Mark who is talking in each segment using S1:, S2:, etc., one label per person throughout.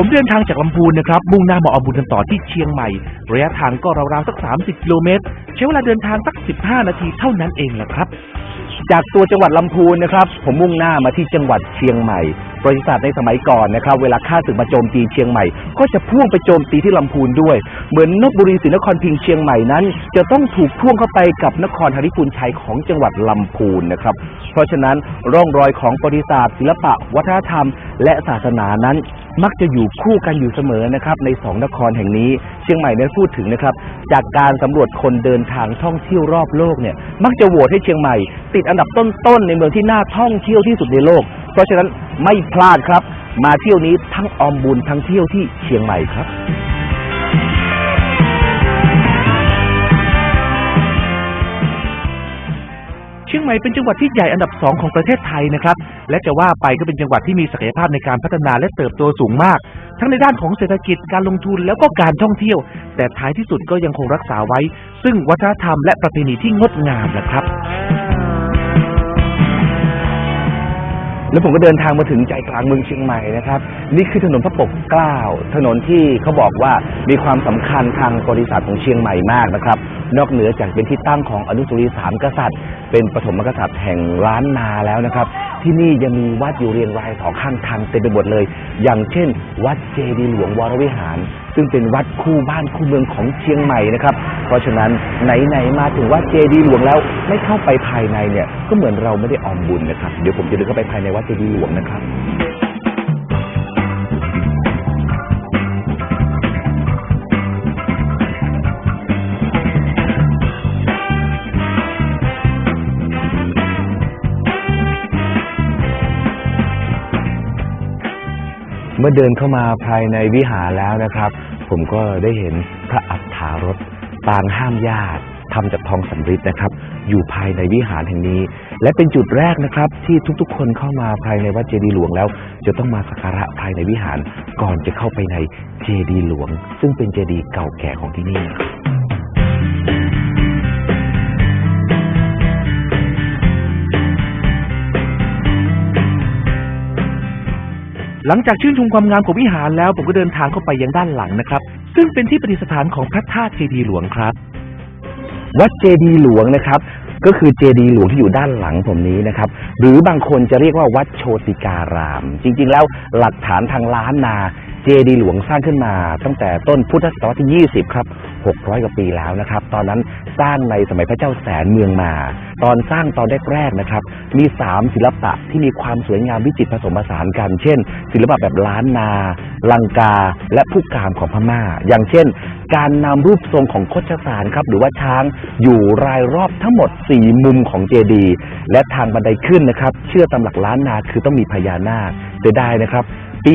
S1: ผมเดินทางจากลำพูนนะครับ มุ่งหน้ามาเอาบุญกันต่อที่เชียงใหม่ ระยะทางก็ราวๆสัก 30 กิโลเมตร ใช้เวลาเดินทางสัก 15 นาทีเท่านั้นเองแหละครับ
S2: จากตัวจังหวัดลำพูนนะครับ ผมมุ่งหน้ามาที่จังหวัดเชียงใหม่ บริษัทในสมัยก่อนนะครับ เวลาข้าศึกมาโจมตีเชียงใหม่ ก็จะพ่วงไปโจมตีที่ลำพูนด้วย เหมือนนบบุรีศรีนครพิงค์เชียงใหม่นั้น จะต้องถูกพ่วงเข้าไปกับนครหริพูนชัยของจังหวัดลำพูนนะครับ เพราะฉะนั้นร่องรอยของประวัติศาสตร์ศิลปะ วัฒนธรรม และศาสนานั้น มักจะอยู่คู่กันอยู่เสมอนะครับในสองนครแห่งนี้ เชียงใหม่นั้นพูดถึงนะครับ จากการสำรวจคนเดินทางท่องเที่ยวรอบโลกเนี่ยมักจะโหวตให้เชียงใหม่ ติดอันดับต้นๆในเมืองที่น่าท่องเที่ยวที่สุดในโลก เพราะฉะนั้นไม่พลาดครับ มาเที่ยวนี้ทั้งออมบุญทั้งเที่ยวที่เชียงใหม่ครับ
S1: เชียงใหม่เป็นจังหวัดที่ใหญ่อันดับสองของประเทศไทยนะครับ และจะว่าไปก็เป็นจังหวัดที่มีศักยภาพในการพัฒนาและเติบโตสูงมาก ทั้งในด้านของเศรษฐกิจการลงทุนแล้วก็การท่องเที่ยว แต่ท้ายที่สุดก็ยังคงรักษาไว้ ซึ่งวัฒนธรรมและประเพณีที่งดงามนะครับ
S2: แล้วผมก็เดินทางมาถึงใจกลางเมืองเชียงใหม่นะครับ นี่คือถนนพระปกเกล้าถนนที่เขาบอกว่ามีความสำคัญทางประวัติศาสตร์ของเชียงใหม่มากนะครับ นอกเหนือจากเป็นที่ตั้งของอนุสาวรีย์สามกษัตริย์ เป็นปฐมกษัตริย์แห่งล้านนาแล้วนะครับ ที่นี่ยังมีวัดอยู่เรียงรายสองข้างทางเต็มไปหมดเลย อย่างเช่น วัดเจดียหลวงวรวิหาร ซึ่งเป็นวัดคู่บ้านคู่เมืองของเชียงใหม่นะครับ เพราะฉะนั้นไหนๆมาถึงวัดเจดียหลวงแล้วไม่เข้าไปภายในเนี่ยก็เหมือนเราไม่ได้ออมบุญนะครับ เดี๋ยวผมจะเดินเข้าไปภายในวัดเจดียหลวงนะครับ เมื่อเดินเข้ามาภายในวิหารแล้วนะครับ ผมก็ได้เห็นพระอัฏฐารถปางห้ามญาติทำจากทองสำริดนะครับ อยู่ภายในวิหารแห่งนี้ และเป็นจุดแรกนะครับ ที่ทุกๆ คนเข้ามาภายในวัดเจดีย์หลวงแล้ว จะต้องมาสักการะภายในวิหารก่อนจะเข้าไปในเจดีย์หลวง ซึ่งเป็นเจดีย์เก่าแก่ของที่นี่
S1: หลังจากชื่นชมความงามของวิหารแล้วผมก็เดินทางเข้าไปยังด้านหลังนะครับ ซึ่งเป็นที่ประดิษฐานของพระธาตุเจดีย์หลวงครับ
S2: วัดเจดีย์หลวงนะครับ ก็คือเจดีย์หลวงที่อยู่ด้านหลังผมนี้นะครับ หรือบางคนจะเรียกว่าวัดโชติการาม จริง ๆ แล้วหลักฐานทางล้านนา จดีย์หลวงสร้างขึ้นมา ตั้งแต่ต้นพุทธศตวรรษที่ 20 ครับ 600 กว่าปีแล้วนะครับ ตอนนั้นสร้างในสมัยพระเจ้าแสนเมืองมา ตอนสร้างตอนแรกๆนะครับ มี 3 ศิลปะที่มีความสวยงามวิจิตรผสมผสานกัน เช่น ศิลปะแบบล้านนา ลังกา และผู้กามของพม่า อย่างเช่น การนำรูปทรงของคชสารครับ หรือว่าช้างอยู่รายรอบทั้งหมด 4 มุมของเจดีย์และทางบันไดขึ้นนะครับ เชื่อตามหลักล้านนาคือต้องมีพญานาคเสียดายนะครับ ปี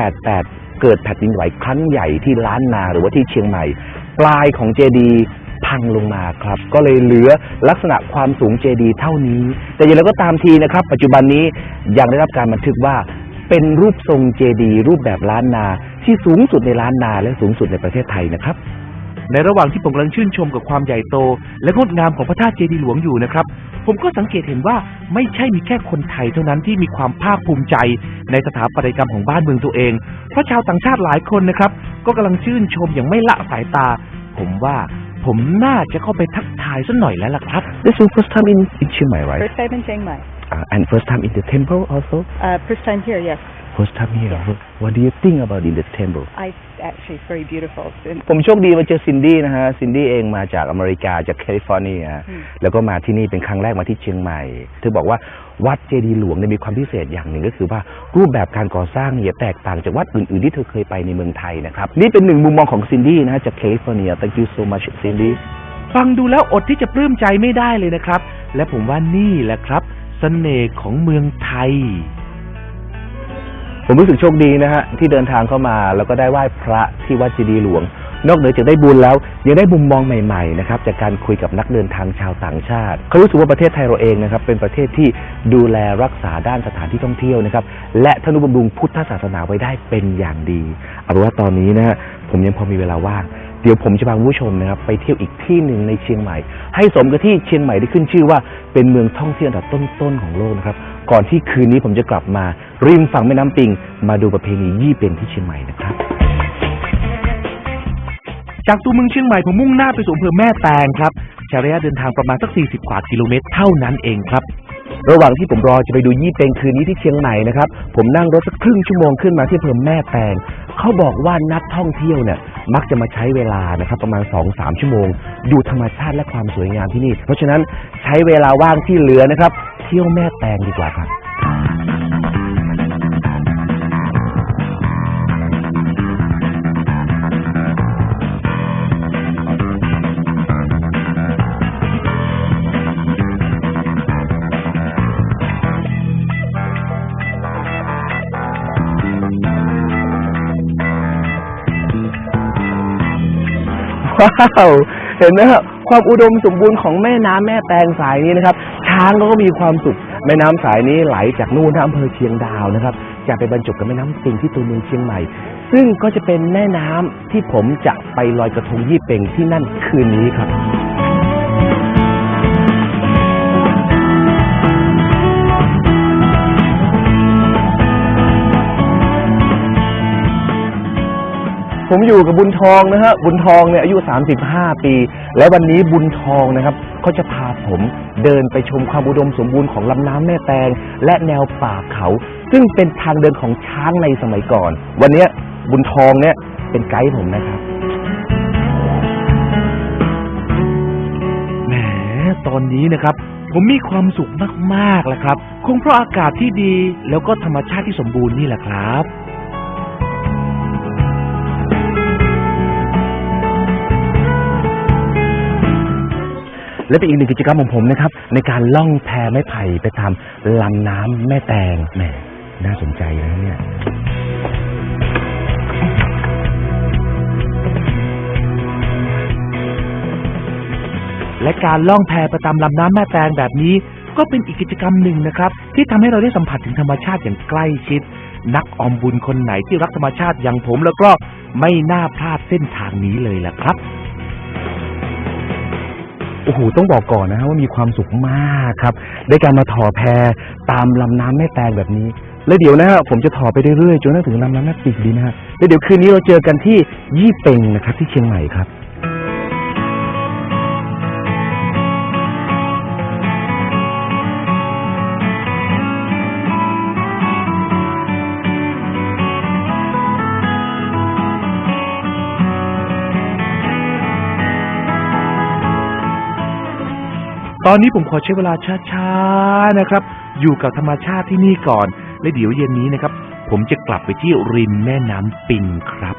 S2: 2088 เกิดแผ่นดินไหวครั้งใหญ่ที่ล้านนาหรือว่าที่เชียงใหม่ ปลายของเจดีพังลงมาครับ ก็เลยเหลือลักษณะความสูงเจดีเท่านี้ แต่อย่างไรก็ตามทีนะครับ ปัจจุบันนี้ยังได้รับการบันทึกว่าเป็นรูปทรงเจดีรูปแบบล้านนาที่สูงสุดในล้านนาและสูงสุดในประเทศไทยนะครับ
S1: ในระหว่างที่ผมกำลังชื่นชมกับความใหญ่โต และงดงามของพระธาตุเจดีย์หลวงอยู่นะครับ ผมก็สังเกตเห็นว่าไม่ใช่มีแค่คนไทยเท่านั้นที่มีความภาคภูมิใจ ในสถาปัตยกรรมของบ้านเมืองตัวเองเพราะชาวต่างชาติหลายคนนะครับ ก็กำลังชื่นชมอย่างไม่ละสายตา ผมว่าผมน่าจะเข้าไปทักทายสักหน่อยแล้วล่ะครับ
S2: This is first time in in Chiang Mai right
S3: First time in Chiang Mai.
S2: uh, and first time in the temple also
S3: Uh, first time here, yes.
S2: First time here what do you think about in the temple
S3: I actually it's very beautiful. And
S2: ผมโชคดีมาเจอซินดี้นะฮะซินดี้เองมาจากอเมริกาจากแคลิฟอร์เนีย
S3: อืม
S2: แล้วก็มาที่นี่เป็นครั้งแรกมาที่เชียงใหม่ เธอบอกว่าวัดเจดีย์หลวงเนี่ยมีความพิเศษอย่างหนึ่งก็คือว่ารูปแบบการก่อสร้างเนี่ยแตกต่างจากวัดอื่นๆที่เธอเคยไปในเมืองไทยนะครับ นี่เป็นหนึ่งมุมมองของซินดี้นะฮะจากแคลิฟอร์เนีย thank you so much Cindy
S1: ฟังดูแล้วอดที่จะปลื้มใจไม่ได้เลยนะครับ และผมว่านี่แหละครับเสน่ห์ของเมืองไทย
S2: ผมรู้สึกโชคดีนะฮะที่เดินทางเข้ามาแล้วก็ได้ไหว้พระที่วัดเจดีย์หลวง นอกเหนือจากได้บุญแล้ว ยังได้มุมมองใหม่ๆนะครับจากการคุยกับนักเดินทางชาวต่างชาติเขารู้สึกว่าประเทศไทยเราเองนะครับเป็นประเทศที่ดูแลรักษาด้านสถานที่ท่องเที่ยวนะครับและทนุบำรุงพุทธศาสนาไว้ได้เป็นอย่างดีเอาเป็นว่าตอนนี้นะฮะผมยังพอมีเวลาว่างเดี๋ยวผมจะพาคุณผู้ชมนะครับไปเที่ยวอีกที่หนึ่งในเชียงใหม่ ให้สมกับที่เชียงใหม่ได้ขึ้นชื่อว่าเป็นเมืองท่องเที่ยวอันดับต้นๆของโลกนะครับก่อนที่คืนนี้ผมจะกลับมา ริมฝั่งแม่น้ำปิง มาดูประเพณียี่เป็งที่เชียงใหม่นะครับ
S1: จากตัวเมืองเชียงใหม่ผมมุ่งหน้าไปสู่อำเภอแม่แตงครับใช้ระยะเดินทางประมาณสัก 40 กว่ากิโลเมตรเท่านั้นเองครับ
S2: ระหว่างที่ผมรอจะไปดูยี่เป็งคืนนี้ที่เชียงใหม่นะครับ ผมนั่งรถสักครึ่งชั่วโมงขึ้นมาที่อำเภอแม่แตงเขาบอกว่านักท่องเที่ยวเนี่ยมักจะมาใช้เวลานะครับประมาณ 2-3 ชั่วโมง ดูธรรมชาติและความสวยงามที่นี่ เพราะฉะนั้นใช้เวลาว่างที่เหลือนะครับ เที่ยวแม่แตงดีกว่าครับ ว้าว เห็นไหมครับความอุดมสมบูรณ์ของแม่น้ำแม่แตงสายนี้นะครับ ช้างก็มีความสุข แม่น้ำสายนี้ไหลจากนู่นที่อำเภอเชียงดาวนะครับ จะไปบรรจบกับแม่น้ำปิงที่ตัวเมืองเชียงใหม่ ซึ่งก็จะเป็นแม่น้ำที่ผมจะไปลอยกระทงยี่เป็งที่นั่นคืนนี้ครับ ผมอยู่กับบุญทองนะฮะบุญทองเนี่ยอายุ 35 ปี และวันนี้บุญทองนะครับก็จะพาผมเดินไปชมความอุดมสมบูรณ์ของลำน้ำแม่แตง และแนวป่าเขา ซึ่งเป็นทางเดินของช้างในสมัยก่อน วันนี้บุญทองเนี่ยเป็นไกด์ผมนะครับ
S1: แหมตอนนี้นะครับ ผมมีความสุขมากๆแล้วครับ คงเพราะอากาศที่ดีแล้วก็ธรรมชาติที่สมบูรณ์นี่แหละครับ
S2: และเป็นอีกหนึ่งกิจกรรมของผมนะครับ ในการล่องแพไม้ไผ่ไปตามลำน้ำแม่แตงแหมน่าสนใจนะเนี่ย
S1: และการล่องแพไปตามลำน้ำแม่แตงแบบนี้ ก็เป็นอีกกิจกรรมหนึ่งนะครับ ที่ทำให้เราได้สัมผัสถึงธรรมชาติอย่างใกล้ชิด นักออมบุญคนไหนที่รักธรรมชาติอย่างผมแล้วก็ไม่น่าพลาดเส้นทางนี้เลยล่ะครับ
S2: โอ้โหต้องบอกก่อนนะฮะว่ามีความสุขมากครับได้การมาถ่อแพตามลำน้ำแม่แตงแบบนี้ แล้วเดี๋ยวนะฮะผมจะถ่อไปเรื่อยๆจนถึงลำน้ำแม่ปิกดีนะฮะแล้วเดี๋ยวคืนนี้เราเจอกันที่ยี่เป็งนะครับที่เชียงใหม่ครับ
S1: ตอนนี้ผมขอใช้เวลาช้าๆนะครับ อยู่กับธรรมชาติที่นี่ก่อน และเดี๋ยวเย็นนี้นะครับ ผมจะกลับไปที่ริมแม่น้ำปิงครับ